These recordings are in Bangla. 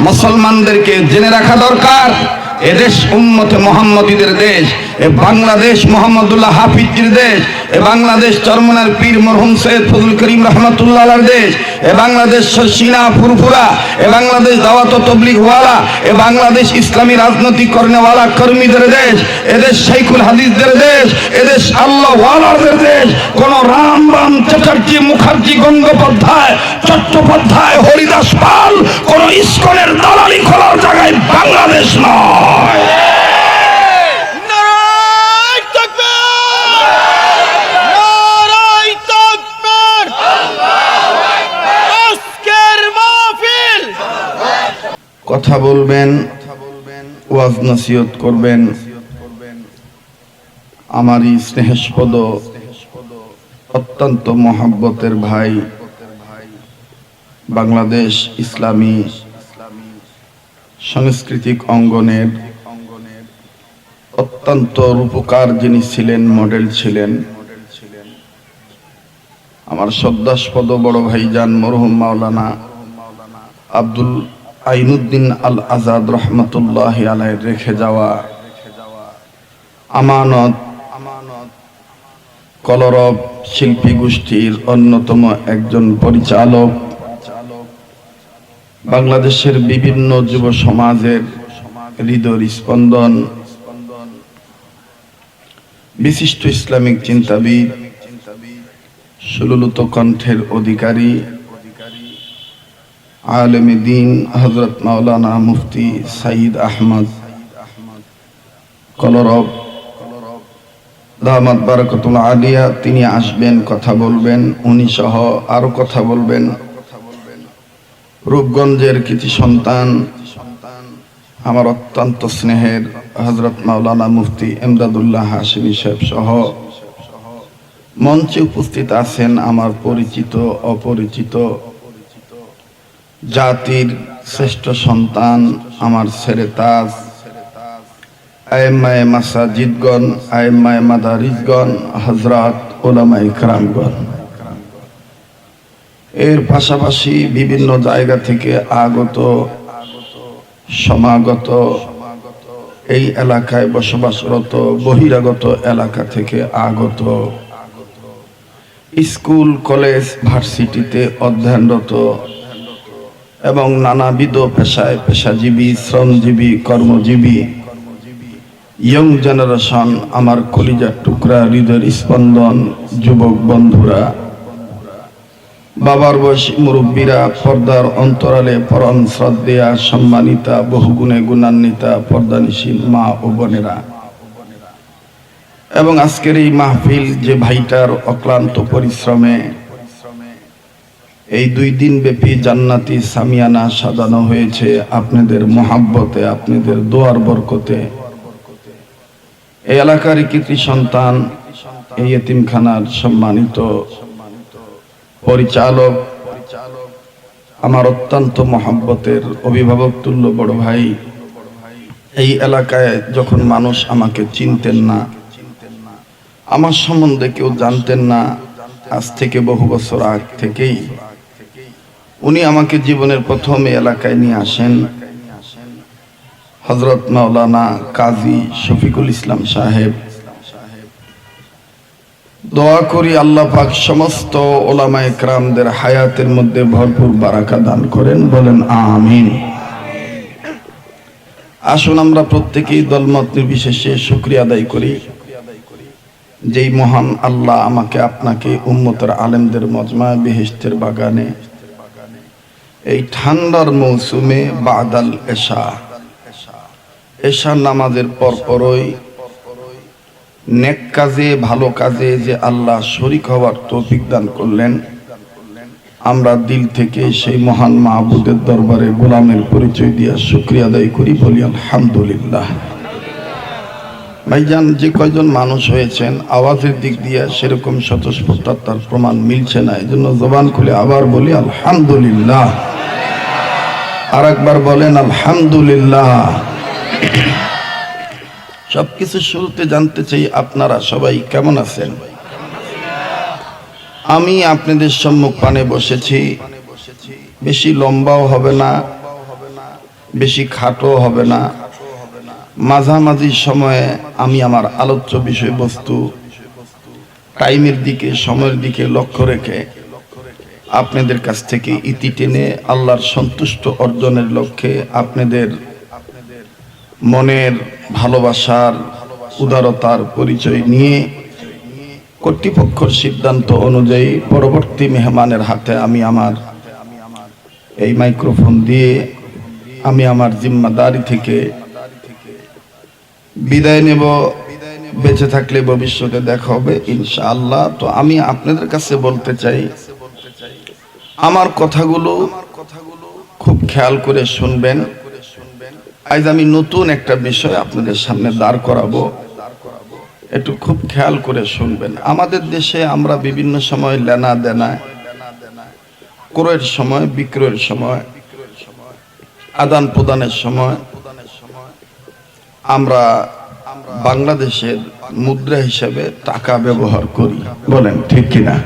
মুসলমানদেরকে জেনে রাখা দরকার। এদেশ উম্মতে মোহাম্মদীদের দেশ, এ বাংলাদেশ মোহাম্মদুল্লাহ হাফিজির দেশ, এ বাংলাদেশ চরমনার পীর মরহুম সৈয়দ ফজল করিম রহমতুল্লাহ দেশ, এ বাংলাদেশ সিনা ফুরফুরা, এ বাংলাদেশ দাওয়াত তবলিগ ওয়ালা এ বাংলাদেশ ইসলামী রাজনৈতিক কর্নেওয়ালা কর্মীদের দেশ, এদেশ শাইখুল হাদিসদের দেশ, এদেশ আল্লাহ ওয়ালাদের দেশ, কোন রাম রাম চ্যাটার্জি মুখার্জি গঙ্গোপাধ্যায়, চট্টোপাধ্যায়, হরিদাস পাল, কোন ইস্কনের দালালি খোলার জায়গায় বাংলাদেশ নয়। মাহফিল! কথা বলবেন ওয়াজ নসিহত করবেন। আমারই স্নেহস্পদ অত্যন্ত মহাব্বতের ভাই বাংলাদেশ ইসলামী সাংস্কৃতিক অঙ্গনের অত্যন্ত রূপকার যিনি ছিলেন, মডেল ছিলেন। আমার শ্রদ্ধাস্পদ বড় ভাইজান মরহুম মাওলানা আব্দুল আইনুদ্দিন আল আজাদ রহমতুল্লাহ আলাই রেখে যাওয়া আমানত আমানত কলরব শিল্পী গোষ্ঠীর অন্যতম একজন পরিচালক। বাংলাদেশের বিভিন্ন যুব সমাজের হৃদয় স্পন্দন। বিশিষ্ট ইসলামিক চিন্তাবিদ, সুললিত কণ্ঠের অধিকারী, আলেম দিন হজরত মাওলানা মুফতি সাইদ আহমদ। কলরব, দামাত বারকতুল আলিয়া, তিনি আসবেন, কথা বলবেন, উনি সহ আরও কথা বলবেন। রূপগঞ্জের কৃতি সন্তান, আমার অত্যন্ত স্নেহের হজরত মাওলানা মুফতি এমদাদুল্লাহ হাসিমি সাহেব সহ মঞ্চে উপস্থিত আছেন আমার পরিচিত, অপরিচিত জাতির শ্রেষ্ঠ সন্তান, আমার ছেড়ে তাজ আয়েমায় মাসাজিদগণ আয়েমায় মাদারিজগণ হজরত ওলামা ইকরামগণ এর পাশাপাশি বিভিন্ন জায়গা থেকে আগত, সমাগত এই এলাকায় বসবাসরত, বহিরাগত এলাকা থেকে আগত স্কুল, কলেজ, ভার্সিটিতে অধ্যয়নরত এবং নানাবিধ পেশায় পেশাজীবী, শ্রমজীবী, কর্মজীবী ইয়ং জেনারেশন আমার কলিজার টুকরা, হৃদয়ের স্পন্দন, যুবক বন্ধুরা বাবার বয়সী মুরব্বীরা পর্দার অন্তরালে পরম শ্রদ্ধেয়া, সম্মানিতা, বহুগুণে গুণান্বিতা পর্দানিসীন মা ও বোনেরা। এবং আজকের এই মাহফিল যে ভাইটার অক্লান্ত পরিশ্রমে, এই দুই দিন ব্যাপী জান্নাতি সামিয়ানা সাজানো হয়েছে আপনাদের মহাব্বতে, আপনাদের দোয়ার বরকতে। এই এলাকার কৃতি সন্তান, এই এতিমখানার সম্মানিত পরিচালক, আমার অত্যন্ত মহাব্বতের অভিভাবক তুল্য বড় ভাই। এই এলাকায় যখন মানুষ আমাকে চিনতেন না, আমার সম্বন্ধে কেউ জানতেন না, আজ থেকে বহু বছর আগ থেকেই উনি আমাকে জীবনের প্রথম এলাকায় নিয়ে আসেন। হজরত মাওলানা কাজী শফিকুল ইসলাম সাহেব দোয়া করি আল্লাহ পাক সমস্ত ওলামা একরামদের হায়াতের মধ্যে ভরপুর বারাকা দান করেন, বলেন আমিন। আসুন আমরা প্রত্যেকেই দলমত নির্বিশেষে শুক্রিয়া আদায় করি। যেই মহান আল্লাহ আমাকে, আপনাকে, উম্মতের আলেমদের মজমা বেহেস্তের বাগানে, এই ঠান্ডার মৌসুমে বাদাল এশা, এশার নামাজের পরপরই নেক কাজে, ভালো কাজে যে আল্লাহ শরিক হওয়ার তৌফিক দান করলেন, আমরা দিল থেকে সেই মহান মাহবুদের দরবারে গোলামের পরিচয় দিয়া শুক্রিয়া আদায় করি, বলি আলহামদুলিল্লাহ। ভাইজান, যে কয়জন মানুষ হয়েছেন, আওয়াজের দিক দিয়ে সেরকম স্বতঃস্ফূর্ততার প্রমাণ মিলছে না এই জন্য জবান খুলে আবার বলি আলহামদুলিল্লাহ। আর একবার বলেন আলহামদুলিল্লাহ। সবকিছু শুরুতে জানতে চাই আপনারা সবাই কেমন আছেন? আমি আপনাদের সম্মুখ পানে বসেছি। বেশি লম্বাও হবে না, বেশি খাটো হবে না। মাঝামাঝি সময়ে আমি আমার আলোচ্য বিষয়বস্তু টাইমের দিকে, সময়ের দিকে লক্ষ্য রেখে আপনাদের কাছ থেকে ইতি টেনে আল্লাহর সন্তুষ্ট অর্জনের লক্ষ্যে আপনাদের মনের ভালোবাসার, উদারতার পরিচয় নিয়ে কর্তৃপক্ষের সিদ্ধান্ত অনুযায়ী পরবর্তী মেহমানের হাতে আমি আমার এই মাইক্রোফোন দিয়ে আমি আমার জিম্মাদারি থেকে বিদায় নেব। বেঁচে থাকলে ভবিষ্যতে দেখা হবে, ইনশাআল্লাহ। তো আমি আপনাদের কাছে বলতে চাই, আমার কথাগুলো খুব খেয়াল করে শুনবেন। আজ আমি নতুন একটা বিষয় আপনাদের সামনে দাঁড় করাবো। একটু খুব খেয়াল করে শুনবেন। আমাদের দেশে আমরা বিভিন্ন সময় লেনা দেনা, ক্রয়ের সময়, বিক্রয়ের সময়, আদান প্রদানের সময়, আমরা বাংলাদেশের মুদ্রা হিসেবে টাকা ব্যবহার করি। বলেন, ঠিক কিনা?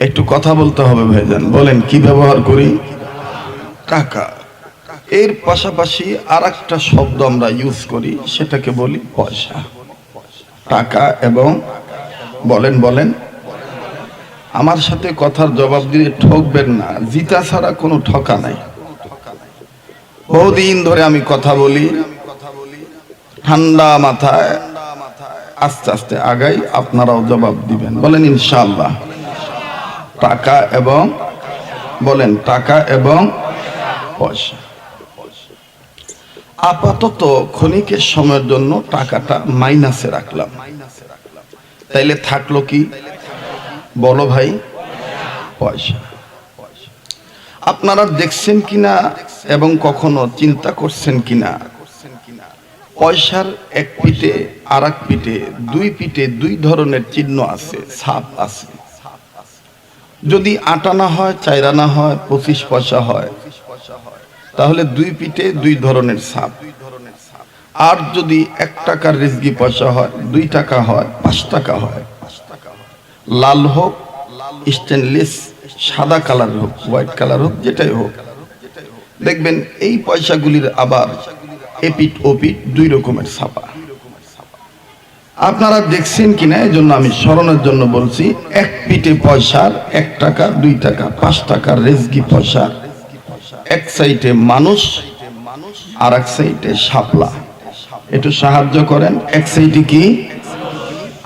একটু কথা বলতে হবে ভাইজান, বলেন, কি ব্যবহার করি? টাকা। এর পাশাপাশি আর একটা শব্দ আমরা ইউজ করি, সেটাকে বলি পয়সা। টাকা এবং বলেন বলেন, আমার সাথে কথার জবাব দিয়ে ঠকবেন না, জিতা ছাড়া কোনো ঠকা নাই। বহুদিন ধরে আমি কথা বলি, ঠান্ডা মাথায় আস্তে আস্তে আগাই, আপনারাও জবাব দিবেন। বলেন ইনশাল্লাহ টাকা এবং, বলেন, টাকা এবং পয়সা। আপাতত ক্ষণিকের সময়ের জন্য টাকাটা মাইনাসে রাখলাম। তাইলে থাকল কি? বলো ভাই, পয়সা। আপনারা দেখছেন কিনা এবং কখনো চিন্তা করছেন কিনা? পয়সার এক পিঠে আর এক পিঠে, দুই পিঠে দুই ধরনের চিহ্ন আছে, ছাপ আছে। যদি আটানা হয় চাইরানা হয়, পঁচিশ পয়সা হয়। তাহলে দুই পিঠে দুই ধরনের ছাপ আর যদি এক টাকার রিজগি পয়সা হয়, দুই টাকা হয়, পাঁচ টাকা হয়, লাল হোক স্টেনলেস সাদা কালার হোক হোয়াইট কালার হোক, যেটাই হোক। দেখবেন এই পয়সাগুলির আবার এপিট ওপিট দুই রকমের ছাপা। আপনারা দেখছেন কিনা এই জন্য আমি স্মরণের জন্য বলছি, এক পিঠে পয়সার এক টাকা, দুই টাকা, পাঁচ টাকার রেজগি পয়সার এক সাইডে মানুষ, আর এক সাইডে শাপলা। একটু সাহায্য করেন, এক সাইডে কি?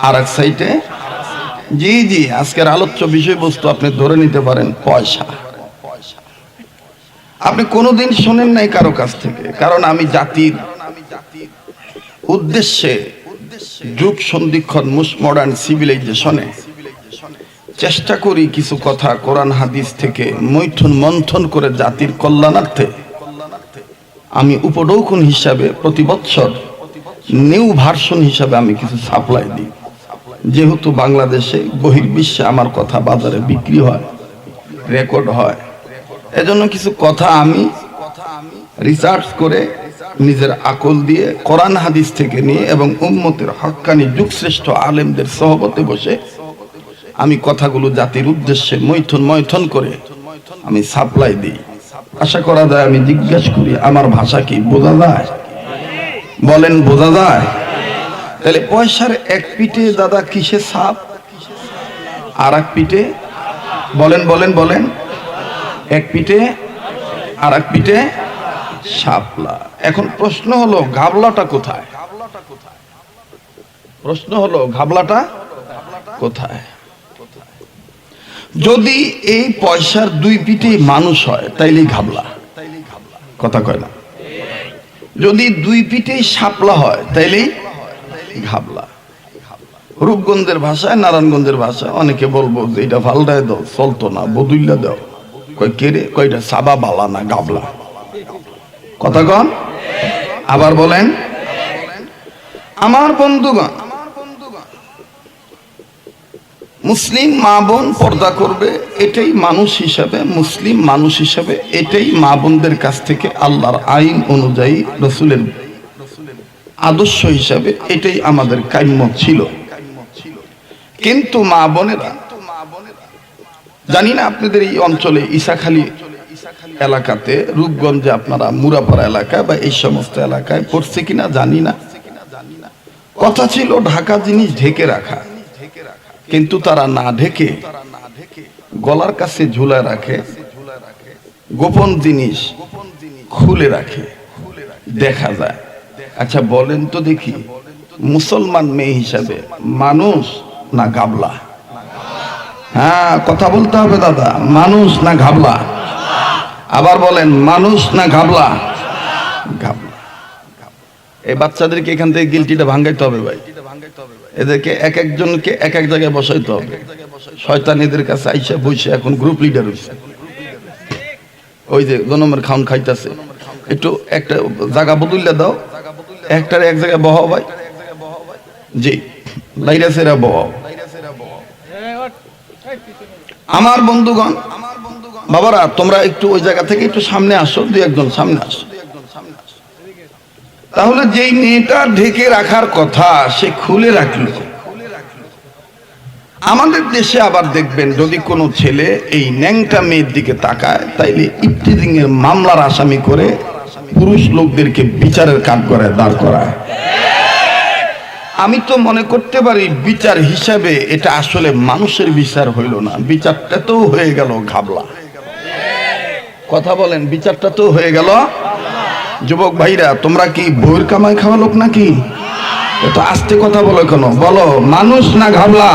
আর এক সাইডে? জি জি, আজকের আলোচ্য বিষয়বস্তু আপনি ধরে নিতে পারেন, পয়সা। আপনি কোনোদিন শোনেন নাই কারও কাছ থেকে, কারণ আমি জাতির উদ্দেশ্যে যুগ সন্ধিক্ষণ মুস মডার্ন সিভিলাইজেশনে চেষ্টা করি কিছু কথা কোরআন, হাদিস থেকে মৈথুন মন্থন করে জাতির কল্যাণার্থে। আমি উপডৌকন হিসাবে প্রতি বৎসর নিউ ভার্সন হিসাবে আমি কিছু সাপ্লাই দিই। যেহেতু বাংলাদেশে বহির্বিশ্বে আমার কথা বাজারে বিক্রি হয়, রেকর্ড হয়। এজন্য কিছু কথা আমি রিসার্চ করে নিজের আকল দিয়ে কোরআন, হাদিস থেকে নিয়ে এবং উম্মতের হক্কানি যুগশ্রেষ্ঠ আলেমদের সহবতে বসে আমি কথাগুলো জাতির উদ্দেশ্যে মৈথন মৈথন করে আমি সাপ্লাই দিই। আশা করা যায়, আমি জিজ্ঞাসা করি, আমার ভাষা কি বোঝা যায়? বলেন, বোঝা যায়? তাহলে পয়সার এক পিঠে দাদা কিসে সাপ? আর এক পিঠে? বলেন বলেন বলেন। এক পিঠে আর এক পিঠে সাপলা এখন প্রশ্ন হলো, ঘাবলাটা কোথায়? প্রশ্ন হলো, ঘাবলাটা কোথায়? যদি এই পয়সার দুই পিঠে মানুষ হয়, তাইলেই ঘাবলা। কথা কয় না। যদি দুই পিঠে শাপলা হয়, তাইলেই ঘাবলা। রূপগঞ্জের ভাষায়, নারায়ণগঞ্জের ভাষায় অনেকে বলব যে এটা ফালটায় দাও, চলতো না বদুল্লা দাও। কয় কেরে কয়টা সাবা বালা না গাবলা? কথা কন? আবার বলেন। আমার বন্ধুগণ মুসলিম মা বোন পর্দা করবে, এটাই মানুষ হিসাবে, মুসলিম মানুষ হিসাবে, এটাই মা বোনদের কাছ থেকে আল্লাহর আইন অনুযায়ী রসুলের আদর্শ হিসাবে, এটাই আমাদের কাম্য ছিল। কিন্তু মা বোনেরা, জানি না আপনাদের এই অঞ্চলে ঈশাখালী এলাকাতে, রূপগঞ্জে আপনারা, মুরাপাড়া এলাকায় বা এই সমস্ত এলাকায় পড়ছে কিনা জানি না। কথা ছিল ঢাকা জিনিস ঢেকে রাখা। কিন্তু তারা না ঢেকে গলার কাছে ঝুলায় রাখে, গোপন জিনিস খুলে রাখে, দেখা যায়। আচ্ছা বলেন তো দেখি, মুসলমান মেয়ে হিসাবে মানুষ না গাবলা? হ্যাঁ কথা বলতে হবে দাদা, মানুষ না ঘাবলা আবার বলেন, মানুষ না ঘাবলা ঘাবলা এই বাচ্চাদেরকে এখান থেকে গিলটিটা ভাঙ্গাইতে হবে ভাই। এদেরকে এক একজনকে এক এক জায়গায় বসাইতে হবে। শয়তান এদের কাছে আইসা বসে এখন গ্রুপ লিডার হইছে। ওই যে জনমের খাউন খাইতেছে। একটু একটা জায়গা বদলে দাও। একটার এক জায়গায় বহাও ভাই। জি, লাইরা সেরা বহাও। আমার বন্ধুগণ, বাবারা, তোমরা একটু ওই জায়গা থেকে একটু সামনে আসো দু একজন সামনে আসো। তাহলে যেই মেয়েটা ঢেকে রাখার কথা সে খুলে রাখল। আমাদের দেশে আবার দেখবেন যদি কোনো ছেলে এই ন্যাংটা মেয়ের দিকে তাকায়, তাইলে ইফতিজিং এর মামলার আসামি করে পুরুষ লোকদেরকে বিচারের কাঠ করে দাঁড় করায়। আমি তো মনে করতে পারি বিচার হিসাবে এটা আসলে মানুষের বিচার হইল না, বিচারটা তো হয়ে গেল ঘাবলা। কথা বলেন, বিচারটা তো হয়ে গেল যুবক ভাইরা, তোমরা কি বইয়ের কামাই খাওয়া লোক নাকি? এত আস্তে কথা বলো কেন বলো, মানুষ না ঘাবলা?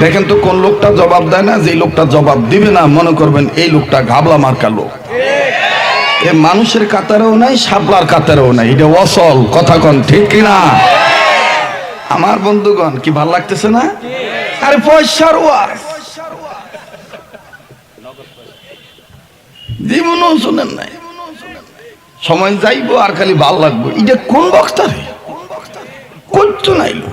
দেখেন তো কোন লোকটা জবাব দেয় না যে লোকটা জবাব দিবে না, মনে করবেন এই লোকটা ঘাবলা মার্কা লোক। এ মানুষের কাতারেও নাই সাবলার কাতারেও নাই। এটা অসল, কথা কন, ঠিক কিনা? আমার বন্ধুগণ, কি ভালো লাগতেছে না? আরে পয়সার জীবনও শুনেন নাই। সময় যাইবো আর খালি ভালো লাগবো। এটা কোন বক্তা করতো নাইলো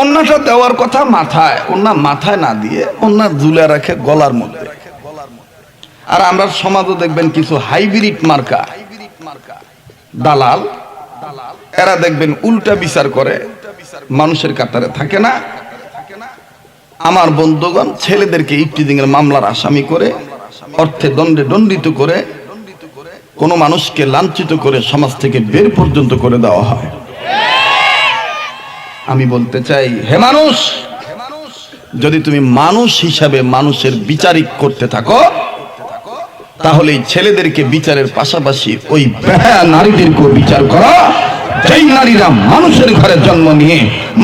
অন্যটা দেওয়ার কথা মাথায়, অন্য মাথায় না দিয়ে অন্য ঝুলে রাখে গলার মধ্যে। আর আমরা সমাজও দেখবেন কিছু হাইব্রিড মার্কা। দালাল, এরা দেখবেন উল্টা বিচার করে, মানুষের কাতারে থাকে না। আমার বন্ধুগণ ছেলেদেরকে ইফটিজিং এর মামলার আসামি করে, অর্থে দণ্ডে দণ্ডিত করে কোনো মানুষকে লাঞ্ছিত করে সমাজ থেকে বের পর্যন্ত করে দেওয়া হয়। আমি বলতে চাই, হে মানুষ, যদি তুমি মানুষ হিসাবে মানুষের বিচারিক করতে থাকো, তাহলে ছেলেদেরকে বিচারের পাশাপাশি ওই নারীদেরকে বিচার করো। যেই নারীরা মানুষের ঘরে জন্ম নিয়ে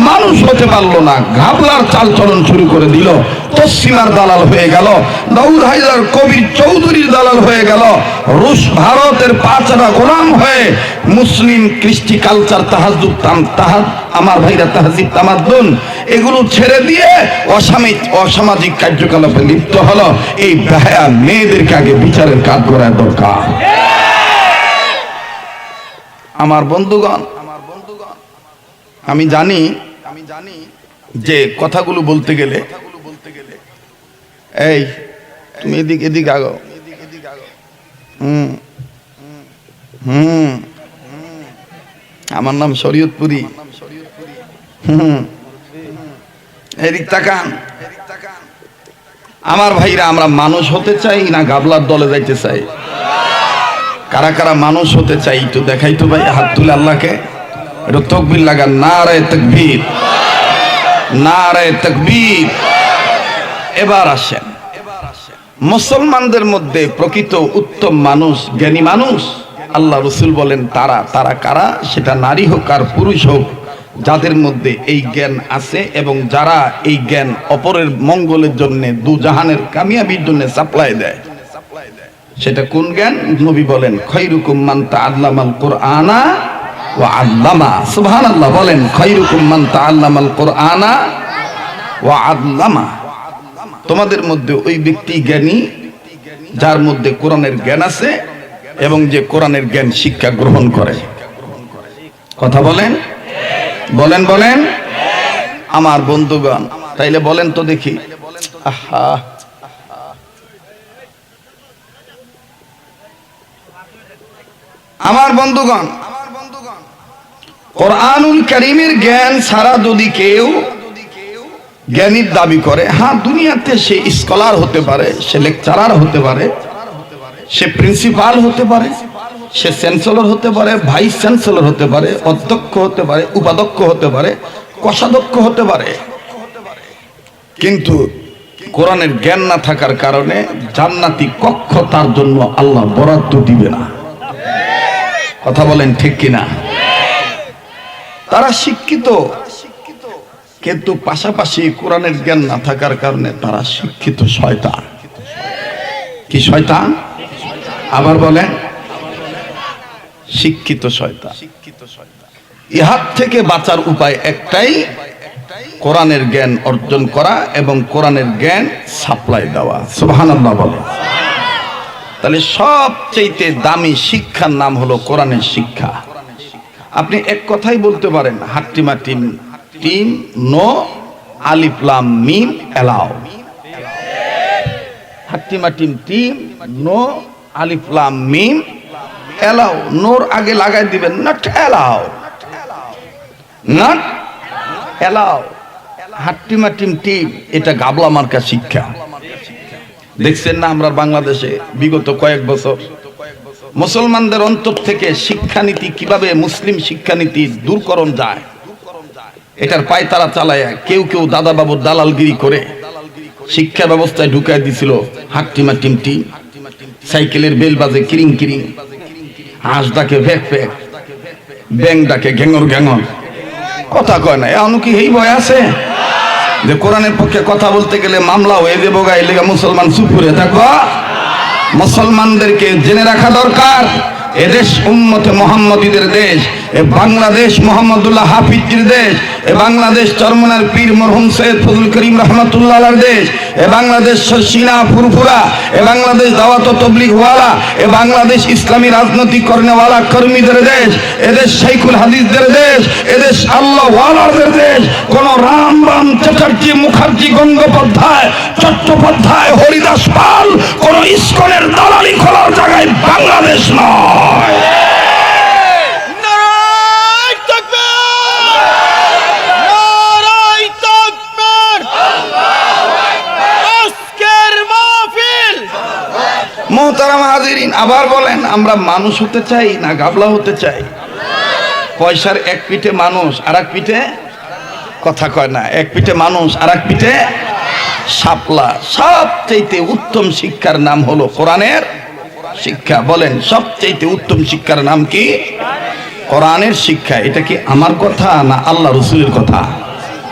মানুষ হতে পারল না ঘাবলার চাল চলন শুরু করে দিল। পশ্চিমার দালাল হয়ে গেল, দাউদ হায়দার কবির চৌধুরীর দালাল হয়ে গেল। রুশ ভারতের পাঁচরা গোলাম হয়ে মুসলিম কৃষ্টি কালচার তাহাজুব তাহাজ, আমার ভাইরা তাহাজিব তামাদ্দুন, এগুলো ছেড়ে দিয়ে অসামিক অসামাজিক কার্যকলাপে লিপ্ত হলো। এই বেহায়া মেয়েদেরকে আগে বিচারের কাজ করার দরকার। আমার বন্ধুগণ আমার বন্ধুগণ আমি জানি আমি জানি যে কথাগুলো বলতে গেলে, এই, তুমি এদিক এদিক আগো। হুম হুম, আমার নাম শরীয়তপুরি। হুম, এদিক তাকান। আমার ভাইরা, আমরা মানুষ হতে চাই না গাবলার দলে যাইতে চাই? কারা কারা মানুষ হতে চাই তো দেখাই তো ভাই, হাত তুলে আল্লাহকে। তকবির লাগান না রে তকবীর না রে তকবীর। এবার আসেন। মুসলমানদের মধ্যে প্রকৃত উত্তম মানুষ, জ্ঞানী মানুষ, আল্লাহ রসুল বলেন, তারা তারা কারা? সেটা নারী হোক আর পুরুষ হোক, যাদের মধ্যে এই জ্ঞান আছে এবং যারা এই জ্ঞান অপরের মঙ্গলের জন্য দু জাহানের কামিয়াবির জন্য সাপ্লাই দেয়। সেটা কোন জ্ঞান? নবী বলেন, খৈরুকুম মান তাআল্লামাল কুরআনা ওয়া আল্লামা। সুবহানাল্লাহ বলেন, খৈরুকুম মান তাআল্লামাল কুরআনা ওয়া আল্লামা। তোমাদের মধ্যে ওই ব্যক্তি জ্ঞানী, যার মধ্যে কোরআনের জ্ঞান আছে এবং যে কোরআনের জ্ঞান শিক্ষা গ্রহণ করে। কথা বলেন? বলেন বলেন? আমার বন্ধুগণ, তাইলে বলেন তো দেখি। আহা! আমার বন্ধুগণ, কোরআনুল করিমের জ্ঞান ছাড়া যদি কেউ জ্ঞানীর দাবি করে হ্যাঁ দুনিয়াতে সে স্কলার হতে পারে, সে লেকচারার হতে পারে, সে প্রিন্সিপাল হতে পারে, সে চ্যান্সেলর হতে পারে ভাইস চ্যান্সেলর হতে পারে, অধ্যক্ষ হতে পারে, উপাধ্যক্ষ হতে পারে, কোষাধ্যক্ষ হতে পারে। কিন্তু কোরআনের জ্ঞান না থাকার কারণে জান্নাতি কক্ষ তার জন্য আল্লাহ বরাদ্দ দিবে না। কথা বলেন ঠিক কিনা? তারা শিক্ষিত, কিন্তু পাশাপাশি কোরআনের জ্ঞান না থাকার কারণে তারা শিক্ষিত শয়তান। কি শয়তান? আবার বলেন, শিক্ষিত শয়তান। ইহার থেকে বাঁচার উপায় একটাই, কোরআনের জ্ঞান অর্জন করা এবং কোরআনের জ্ঞান সাপ্লাই দেওয়া। সুবহানাল্লাহ বলে তাহলে সবচেয়ে দামি শিক্ষার নাম হলো কোরআনের শিক্ষা। আপনি এক কথাই বলতে পারেন হাট্টিমা টিম টিম নো আলিফলাম মিম এলাও হাট্টিমা টিম টিম, নো আলিফলাম মিম এলাও নোর আগে লাগাই দিবেন, নট এলাও নট এলাও হাট্টিমা টিম টিম, এটা গাবলা মার্কা শিক্ষা। দেখছেন না আমরা বাংলাদেশে বিগত কয়েক বছর। মুসলমানদের অন্তর থেকে শিক্ষানীতি কীভাবে মুসলিম শিক্ষানীতি দূরকরণ যায়, এটার পায় তারা চালায় কেউ কেউ দাদা বাবুর দালালগিরি করে শিক্ষা ব্যবস্থায় ঢুকায় দিছিল হাট্টিমা টিম টিম সাইকেলের বেল বাজে কিরিং কিরিং। হাঁস ডাকে ভেক ভ্যাক ব্যাং ডাকে ঘ্যাঙর ঘ্যাঙর। কথা কয় না এমন কি এই ভয় আছে? যে কোরআনের পক্ষে কথা বলতে গেলে মামলা হয়ে দেবো লেগে মুসলমান সুপুরে থাকো। মুসলমানদেরকে জেনে রাখা দরকার। এদেশ উম্মতে মোহাম্মদীদের দেশ, এ বাংলাদেশ মোহাম্মদুল্লাহ হাফিজির দেশ, এ বাংলাদেশ চরমনার পীর মরহুম সৈয়দ ফজল করিম রহমতুল্লাহ দেশ, এ বাংলাদেশ সিনা ফুরফুরা, এ বাংলাদেশ দাওয়াত ও তবলিগ ওয়ালা এ বাংলাদেশ ইসলামী রাজনৈতিক কর্নেওয়ালা কর্মীদের দেশ, এদেশ শাইখুল হাদিসদের দেশ, এদেশ আল্লাহ ওয়ালাদের দেশ, কোন রাম রাম চ্যাটার্জি মুখার্জি গঙ্গোপাধ্যায়, চট্টোপাধ্যায়, হরিদাস পাল, কোন ইস্কনের দালালি খোলার জায়গায় বাংলাদেশ নয়। মোহতারাম হাজিরিন আবার বলেন আমরা মানুষ হতে চাই না গাবলা হতে চাই? পয়সার এক পিঠে মানুষ আর এক পিঠে কথা কয় না এক পিঠে মানুষ আর এক পিঠে শাপলা সবচেয়ে উত্তম শিক্ষার নাম হলো কোরআনের শিক্ষা। বলেন সবচেয়ে উত্তম শিক্ষার নাম কি? কোরআনের শিক্ষা। এটা কি আমার কথা না আল্লাহ রসুলের কথা?